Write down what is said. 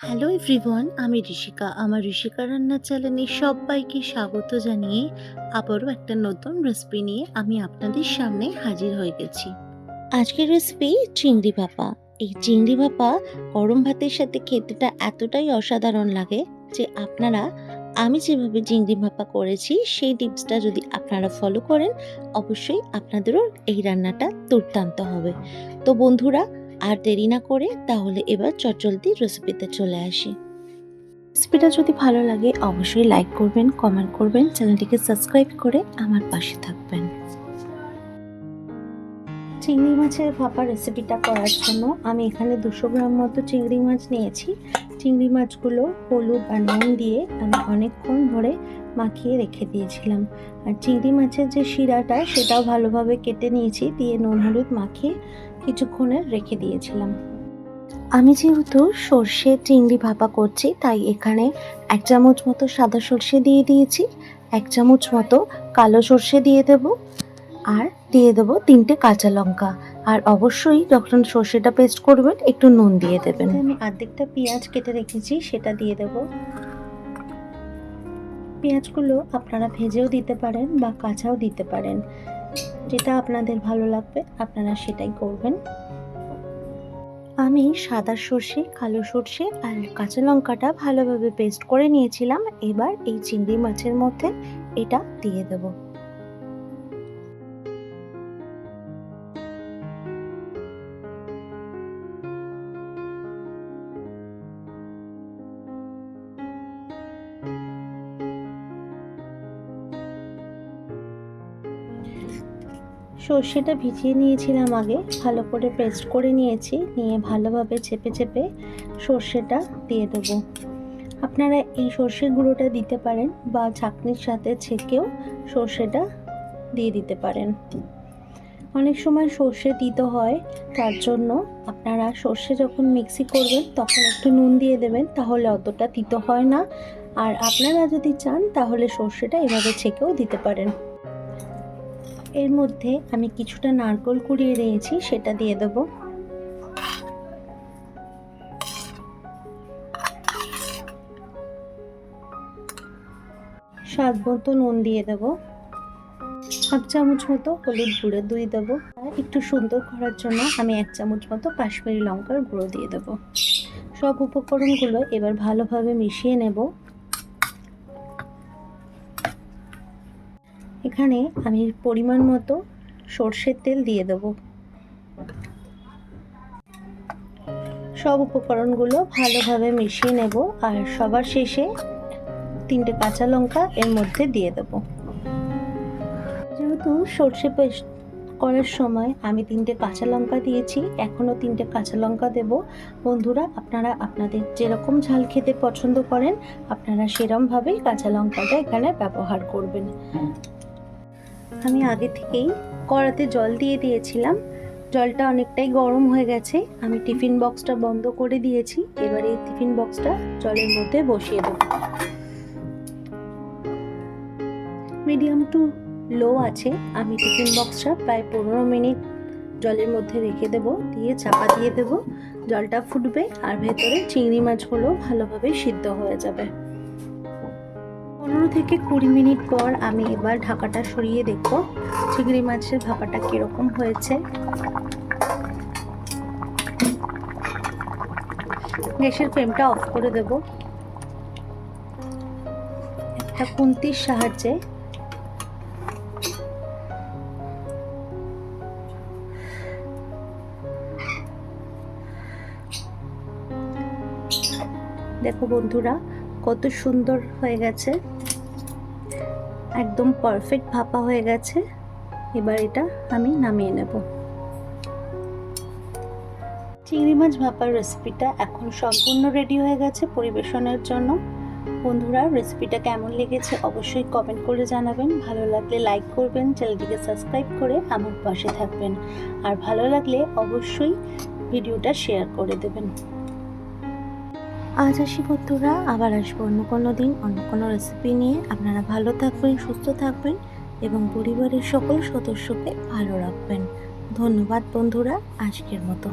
Hello everyone আমি ঋষিকা। আমার ঋষিকা রান্নার চ্যানেলে সবাইকে স্বাগত জানিয়ে আবারও একটা নতুন রেসিপি নিয়ে আমি আপনাদের সামনে হাজির হয়ে গেছি। আজকের রেসিপি চিংড়ি ভাপা। এই চিংড়ি ভাপা গরম ভাতের সাথে খেতেটা এতটাই অসাধারণ লাগে যে আপনারা, আমি যেভাবে চিংড়ি ভাপা করেছি সেই টিপসটা যদি আপনারা ফলো করেন, অবশ্যই আপনাদেরও এই রান্নাটা দুর্দান্ত হবে। তো বন্ধুরা আর দেরি না করে তাহলে এবার চটজলদি রেসিপিতে চলে আসি। রেসিপিটা যদি ভালো লাগে অবশ্যই লাইক করবেন কমেন্ট করবেন চ্যানেলটিকে সাবস্ক্রাইব করে আমার পাশে থাকবেন। চিংড়ি মাছের ভাপা রেসিপিটা করার জন্য আমি এখানে দুশো গ্রাম মতো চিংড়ি মাছ নিয়েছি। চিংড়ি মাছগুলো হলুদ আর নুন দিয়ে আমি অনেকক্ষণ ধরে মাখিয়ে রেখে দিয়েছিলাম। আর চিংড়ি মাছের যে শিরাটা, সেটাও ভালোভাবে কেটে নিয়েছি, দিয়ে নুন হলুদ মাখিয়ে কিছুক্ষণের রেখে দিয়েছিলাম। আমি যেহেতু সর্ষে চিংড়ি ভাপা করছি, তাই এখানে এক চামচ মতো সাদা সর্ষে দিয়ে দিয়েছি, এক চামচ মতো কালো সর্ষে দিয়ে দেব, আর দিয়ে দেবো তিনটে কাঁচা লঙ্কা। আর অবশ্যই যখন সর্ষেটা পেস্ট করবেন, একটু নুন দিয়ে দেবেন। আমি অর্ধেকটা পেঁয়াজ কেটে রেখেছি, সেটা দিয়ে দেব। পেঁয়াজগুলো আপনারা ভেজেও দিতে পারেন বা কাঁচাও দিতে পারেন। যেটা আপনাদের ভালো লাগবে, আপনারা সেটাই করবেন। আমি সাদা সর্ষে, কালো সর্ষে আর কাঁচা লঙ্কাটা ভালোভাবে পেস্ট করে নিয়েছিলাম। এবার এই চিংড়ি মাছের মধ্যে এটা দিয়ে দেব। সর্ষেটা ভিজিয়ে নিয়েছিলাম আগে। ভালো করে পেস্ট করে নিয়েছি। নিয়ে ভালোভাবে চেপে চেপে সর্ষেটা দিয়ে দেবো। আপনারা এই সর্ষে গুঁড়োটা দিতে পারেন বা চাকনির সাথে ছেঁকেও সর্ষেটা দিয়ে দিতে পারেন। অনেক সময় সর্ষে দিতে হয়, তার জন্য আপনারা সর্ষে যখন মিক্সি করবেন, তখন একটু নুন দিয়ে দেবেন, তাহলে অতটা তিতো হয় না। আর আপনারা যদি চান, তাহলে সর্ষেটা এভাবে ছেঁকেও দিতে পারেন। এর মধ্যে আমি কিছুটা নারকোল কুড়িয়ে নিয়েছি সেটা দিয়ে দেব। স্বাদ মতো নুন দিয়ে দেব। হাফ চামচ মতো হলুদ গুঁড়ো দুই দেবো। একটু সুন্দর করার জন্য আমি এক চামচ মতো কাশ্মীরি লঙ্কার গুঁড়ো দিয়ে দেব। সব উপকরণগুলো এবার ভালোভাবে মিশিয়ে নেব। এখানে আমি পরিমাণ মতো সর্ষের তেল দিয়ে দেব। সব উপকরণগুলো ভালোভাবে মিশিয়ে নেব আর সবার শেষে তিনটে কাঁচা লঙ্কা এর মধ্যে দিয়ে দেব। যেহেতু সর্ষে পেস্ট করার সময় আমি তিনটে কাঁচা লঙ্কা দিয়েছি, এখনও তিনটে কাঁচা লঙ্কা দেব। বন্ধুরা, আপনারা আপনাদের যেরকম ঝাল খেতে পছন্দ করেন, আপনারা সেরমভাবেই কাঁচা লঙ্কাটা এখানে ব্যবহার করবেন। আমি আগে থেকেই কড়াতে জল দিয়ে দিয়েছিলাম। জলটা অনেকটাই গরম হয়ে গেছে। আমি টিফিন বক্সটা বন্ধ করে দিয়েছি। এবার এই টিফিন বক্সটা জলের মধ্যে বসিয়ে দেবো। মিডিয়াম টু লো আছে। আমি টিফিন বক্সটা প্রায় পনেরো মিনিট জলের মধ্যে রেখে দেব। দিয়ে চাপা দিয়ে দেব। জলটা ফুটবে আর ভেতরে চিংড়ি মাছগুলো ভালোভাবে সিদ্ধ হয়ে যাবে। পনেরো থেকে কুড়ি মিনিট পর আমি এবার ঢাকাটা সরিয়ে দেখব চিংড়ি মাছের ভাপাটা কীরকম হয়েছে। গ্যাসের ফ্লেমটা অফ করে দেব। একটা কুন্তির সাহায্যে। দেখো বন্ধুরা কত সুন্দর হয়ে গেছে। একদম পারফেক্ট ভাপা হয়ে গেছে। এবার এটা আমি নামিয়ে নেব। চিংড়ি মাছ ভাপার রেসিপিটা এখন সম্পূর্ণ রেডি হয়ে গেছে পরিবেশনের জন্য। বন্ধুরা রেসিপিটা কেমন লেগেছে অবশ্যই কমেন্ট করে জানাবেন। ভালো লাগলে লাইক করবেন চ্যানেলটিকে সাবস্ক্রাইব করে আমার পাশে থাকবেন। আর ভালো লাগলে অবশ্যই ভিডিওটা শেয়ার করে দেবেন। আজ আসি বন্ধুরা, আবার আসব অন্য কোনো দিন, অন্য কোনো রেসিপি নিয়ে। আপনারা ভালো থাকবেন, সুস্থ থাকবেন এবং পরিবারের সকল সদস্যকে ভালো রাখবেন। ধন্যবাদ বন্ধুরা, আজকের মতো।